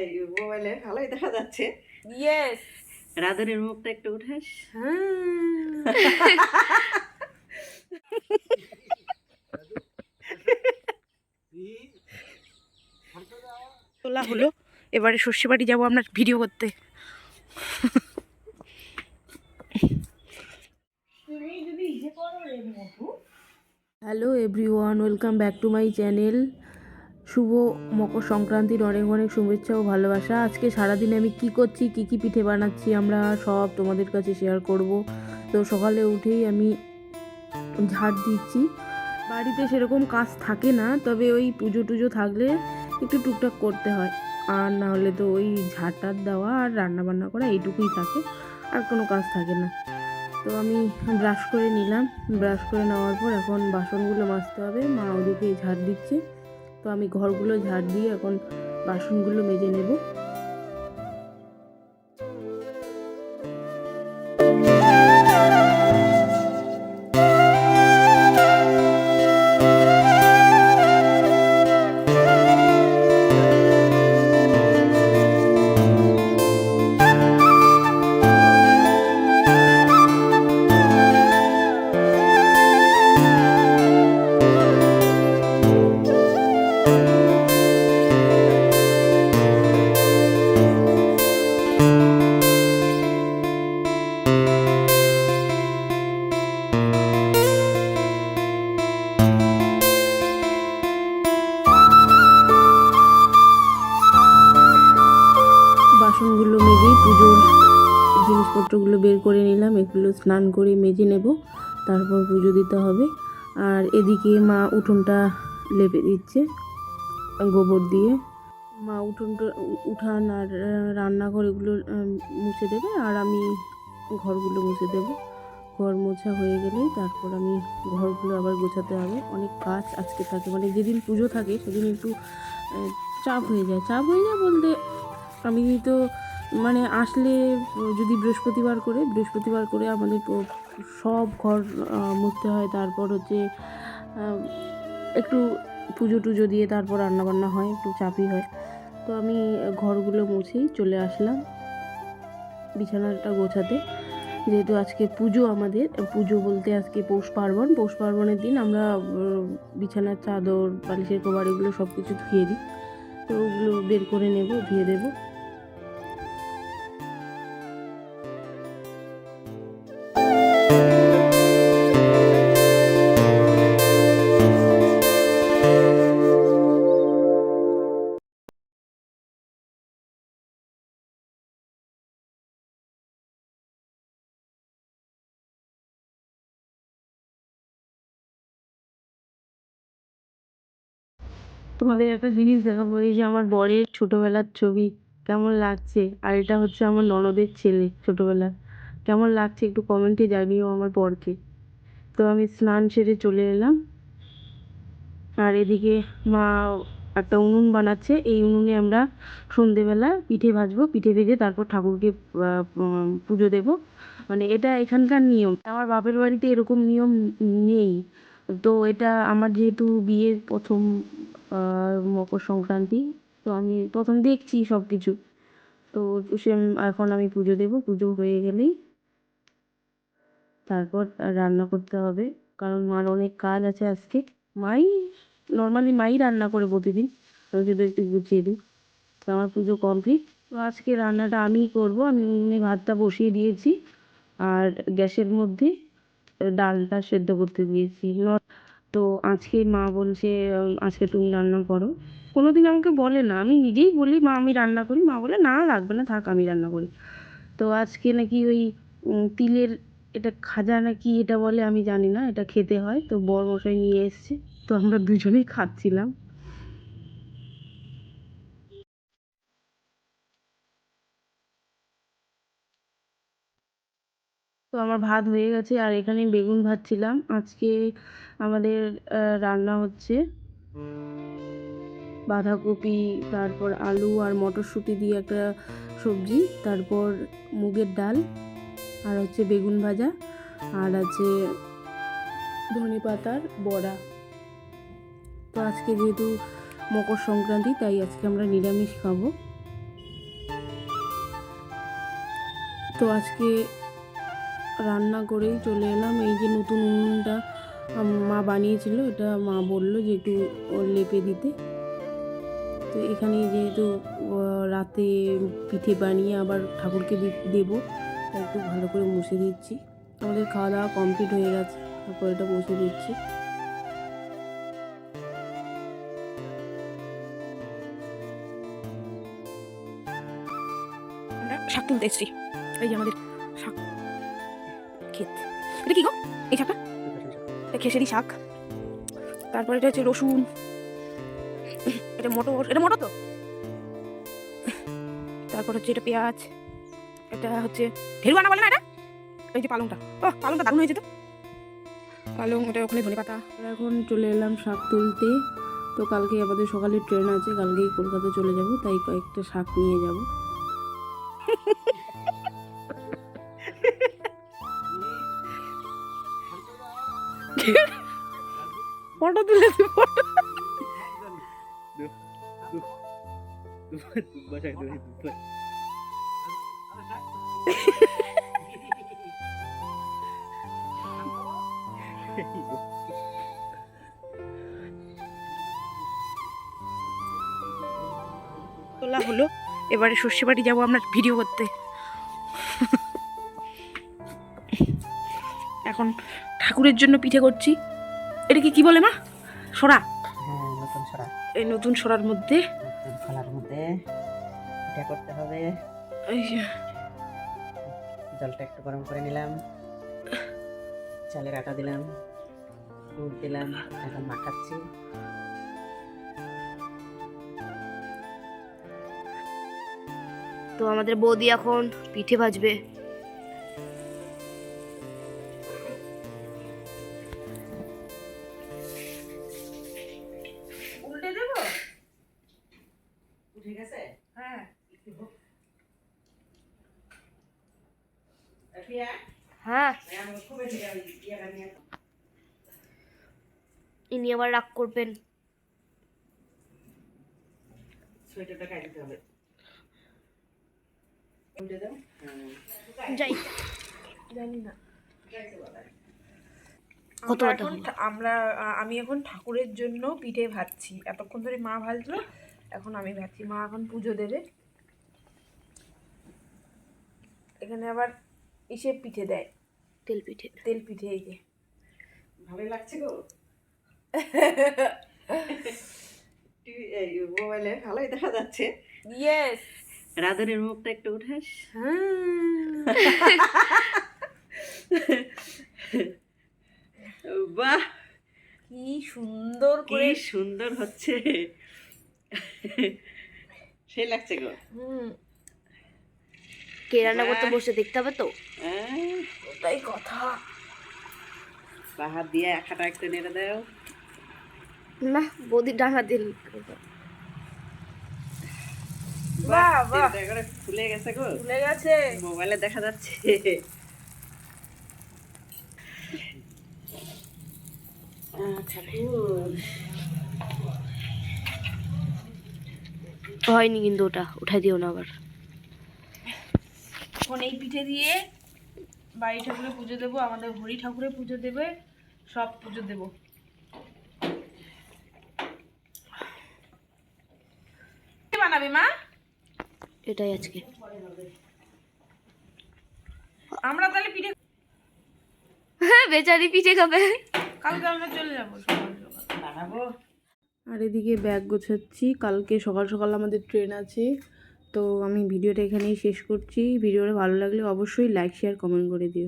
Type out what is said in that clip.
এই মোবাইলে ভালোই দেখা যাচ্ছে। ইয়েস রাধুরের মুখটা একটু উঠাস। তোলা হলো। এবারে সর্ষে বাড়ি যাব আমরা ভিডিও করতে। Hello everyone welcome back to my channel শুভ মকর সংক্রান্তির অনেক অনেক শুভেচ্ছা ও ভালোবাসা। আজকে সারাদিন আমি কি করছি, কি কি পিঠে বানাচ্ছি, আমরা সব তোমাদের কাছে শেয়ার করব। তো সকালে উঠেই আমি ঝাড় দিচ্ছি। বাড়িতে সেরকম কাজ থাকে না, তবে ওই পুজো টুজো থাকলে একটু টুকটাক করতে হয়। আর না হলে তো ওই ঝাড়টার দেওয়া আর রান্না বান্না করা এইটুকুই থাকে, আর কোনো কাজ থাকে না। তো আমি ব্রাশ করে নিলাম। ব্রাশ করে নেওয়ার পর এখন বাসনগুলো মাজতে হবে। মা ওদিকে ঝাড় দিচ্ছে। আমি ঘরগুলো ঝাড় দিয়ে এখন বাসনগুলো মেজে নেব। জিনিসপত্রগুলো বের করে নিলাম, এগুলো স্নান করে মেজে নেব, তারপর পুজো দিতে হবে। আর এদিকে মা উঠোনটা লেপে দিচ্ছে, গোবর দিয়ে। মা উঠোনটা উঠান আর রান্নাঘর এগুলো মুছে দেবে, আর আমি ঘরগুলো মুছে দেবো। ঘর মোছা হয়ে গেলেই তারপর আমি ঘরগুলো আবার গোছাতে হবে। অনেক কাজ আজকে থাকে মানে যেদিন পুজো থাকে সেদিন একটু চাপ হয়ে যায়। চাপ হয়ে যায় বলতে, আমি তো মানে আসলে, যদি বৃহস্পতিবার করে বৃহস্পতিবার করে আমাদের সব ঘর মুছতে হয়। তারপর হচ্ছে একটু পুজো টুজো দিয়ে তারপর রান্নাবান্না হয়, একটু চাপই হয়। তো আমি ঘরগুলো মুছেই চলে আসলাম বিছানাটা গোছাতে। যেহেতু আজকে পুজো আমাদের, পুজো বলতে আজকে পৌষ পার্বণ। পৌষ পার্বণের দিন আমরা বিছানার চাদর, বালিশের কভার এগুলো সব কিছু ধুয়ে দিই। তো ওগুলো বের করে নেব, ধুয়ে দেবো। তোমাদের একটা জিনিস দেখাবো, এই যে আমার বরের ছোটবেলার ছবি, কেমন লাগছে? আর এটা হচ্ছে আমার ননদের ছেলে ছোটবেলার। কেমন লাগছে একটু কমেন্টে জানিও আমার বরকে। তো আমি স্নান সেরে চলে এলাম। আর এদিকে মা একটা উনুন বানাচ্ছে, এই উনুনে আমরা সন্ধেবেলা পিঠে ভাজবো, পিঠে ভেজে তারপর ঠাকুরকে পুজো দেব। মানে এটা এখানকার নিয়ম। আমার বাপের বাড়িতে এরকম নিয়ম নেই। তো এটা আমার যেহেতু বিয়ের প্রথম মকর সংক্রান্তি। তো আমি প্রথম দেখছি সব কিছু তো সে এখন আমি পুজো দেব। পুজো হয়ে গেলেই তারপর রান্না করতে হবে। কারণ মার অনেক কাজ আছে আজকে। মাই নর্মালি মাই রান্না করে প্রতিদিন। আমি শুধু একটু গুছিয়ে দিই। তো আমার পুজো কমপ্লিট তো আজকে রান্নাটা আমিই করব। আমি ভাতটা বসিয়ে দিয়েছি। আর গ্যাসের মধ্যে ডালটা সেদ্ধ করতে দিয়েছি। তো আজকে মা বলছে আজকে তুমি রান্না করো। কোনোদিন আমাকে বলে না। আমি নিজেই বলি, মা, আমি রান্না করি। মা বলে, না, লাগবে না, থাক, আমি রান্না করি। তো আজকে নাকি ওই তিলের এটা খাজা নাকি এটা বলে, আমি জানি না, এটা খেতে হয়। তো বর মশাই নিয়ে এসছে। তো আমরা দুজনেই খাচ্ছিলাম। তো আমার ভাত হয়ে গেছে আর এখানে বেগুন ভাজছিলাম। আজকে আমাদের রান্না হচ্ছে বাঁধাকপি, তারপর আলু আর মটরশুঁটি দিয়ে একটা সবজি, তারপর মুগের ডাল আর হচ্ছে বেগুন ভাজা আর আছে ধনে পাতার বড়া। তো আজকে যেহেতু মকর সংক্রান্তি, তাই আজকে আমরা নিরামিষ খাব। তো আজকে রান্না করেই চলে এলাম। এই যে নতুন উনুনটা মা বানিয়েছিল, এটা মা বলল যে একটু লেপে দিতে। তো এখানে যেহেতু রাতে পিঠে বানিয়ে আবার ঠাকুরকে দেবো একটু ভালো করে মুছে দিচ্ছি। আমাদের খাওয়া দাওয়া কমপ্লিট হয়ে গেছে, তারপর এটা মুছে দিচ্ছি। শাক তুলতে এসেছি। এই যে আমাদের শাক। ক্ষেত। এটা কি গো? এই শাকটা? খেসারি শাক। তারপরে এটা হচ্ছে রসুন। এটা মটর। এটা মটর তো? তারপর হচ্ছে এটা পেঁয়াজ। এটা হচ্ছে ঢেরুয়ানা বলে না এটা? এই যে পালংটা। ও পালংটা দারুণ হয়েছে তো। পালং এটা ওখানে ধনে পাতা। এখন চলে এলাম শাক তুলতে। তো কালকে আমাদের সকালে ট্রেন আছে। কালকেই কলকাতা চলে যাব। তাই কয়েকটা শাক নিয়ে যাব। ফটো তুলে তোলা হলো। এবারে সর্ষে বাড়ি যাব আমরা ভিডিও করতে। এখন ঠাকুরের জন্য পিঠে করছি। এটা কি কি বলে মা? সরা। হ্যাঁ নতুন ছড়া এই নতুন সরার মধ্যে। খোলার মধ্যে এটা করতে হবে। জলটা একটু গরম করে নিলাম। চালের আটা দিলাম গুড় দিলাম এখন মাখাচ্ছি। তো আমাদের বৌদি এখন পিঠে ভাজবে। হ্যাঁ। ইনি আবার রাগ করবেন। হ্যাঁ যাই জানি না আমরা এখন আমরা আমি এখন ঠাকুরের জন্য পিঠে ভাজছি। এতক্ষণ ধরে মা ভাজলো এখন আমি ভাজছি। মা এখন পুজো দেবে। এখানে আবার ইসে পিঠে দেয়। তেল পিঠে। তেল পিঠে এই যে। ভালোই লাগছে গো। মোবাইলে ভালোই দেখা যাচ্ছে। ইয়েস রাধুনির মুখটা একটু উঠাস। বাহ! কি সুন্দর করে। সুন্দর হচ্ছে। সেই লাগছে গো। হুম। কে রান্না করতে বসে দেখতে হবে তো? আহ, ওটাই কথা। বাহার দিয়ে এক একটু নেড়ে দাও। না বৌদি ডাঙা দিল বাহ, বাহ। তেলটা একেবারে ফুলে গেছে গো। ভুলে গেছে। মোবাইলে দেখা যাচ্ছে। আচ্ছা হয়নি কিন্তু ওটা উঠাই দিও না আবার। এখন এই পিঠে দিয়ে বাড়ি ঠাকুরে পুজো দেবো আমাদের হরি ঠাকুরে পুজো দেবে সব পুজো দেবো। কি বানাবি মা? এটাই আজকে। আমরা তাহলে পিঠে হ্যাঁ বেচারি পিঠে খাবে। কালকে আমরা চলে যাব সকাল সকাল। বানাবো। আর এদিকে ব্যাগ গোছাচ্ছি কালকে সকাল সকাল আমাদের ট্রেন আছে। তো আমি ভিডিওটা এখানেই শেষ করছি। ভিডিওটা ভালো লাগলে অবশ্যই লাইক শেয়ার কমেন্ট করে দিও।